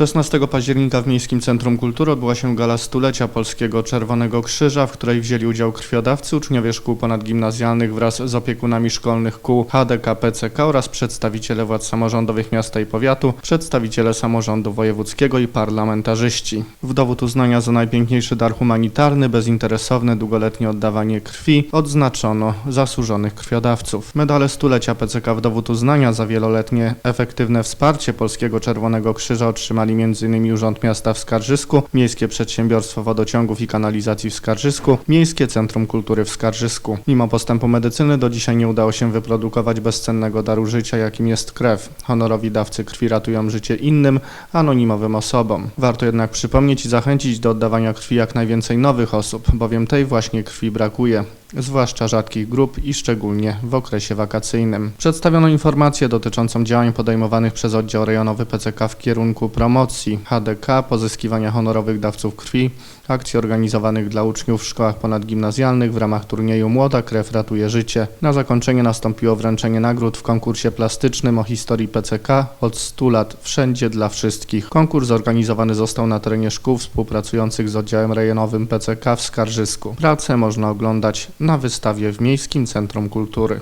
16 października w Miejskim Centrum Kultury odbyła się gala stulecia Polskiego Czerwonego Krzyża, w której wzięli udział krwiodawcy, uczniowie szkół ponadgimnazjalnych wraz z opiekunami szkolnych kół HDK PCK oraz przedstawiciele władz samorządowych miasta i powiatu, przedstawiciele samorządu wojewódzkiego i parlamentarzyści. W dowód uznania za najpiękniejszy dar humanitarny, bezinteresowne, długoletnie oddawanie krwi odznaczono zasłużonych krwiodawców. Medale stulecia PCK w dowód uznania za wieloletnie efektywne wsparcie Polskiego Czerwonego Krzyża otrzymali m.in. Urząd Miasta w Skarżysku, Miejskie Przedsiębiorstwo Wodociągów i Kanalizacji w Skarżysku, Miejskie Centrum Kultury w Skarżysku. Mimo postępu medycyny do dzisiaj nie udało się wyprodukować bezcennego daru życia, jakim jest krew. Honorowi dawcy krwi ratują życie innym, anonimowym osobom. Warto jednak przypomnieć i zachęcić do oddawania krwi jak najwięcej nowych osób, bowiem tej właśnie krwi brakuje zwłaszcza rzadkich grup i szczególnie w okresie wakacyjnym. Przedstawiono informację dotyczącą działań podejmowanych przez oddział rejonowy PCK w kierunku promocji HDK, pozyskiwania honorowych dawców krwi, akcji organizowanych dla uczniów w szkołach ponadgimnazjalnych w ramach turnieju Młoda Krew Ratuje Życie. Na zakończenie nastąpiło wręczenie nagród w konkursie plastycznym o historii PCK od 100 lat wszędzie dla wszystkich. Konkurs zorganizowany został na terenie szkół współpracujących z oddziałem rejonowym PCK w Skarżysku. Pracę można oglądać na wystawie w Miejskim Centrum Kultury.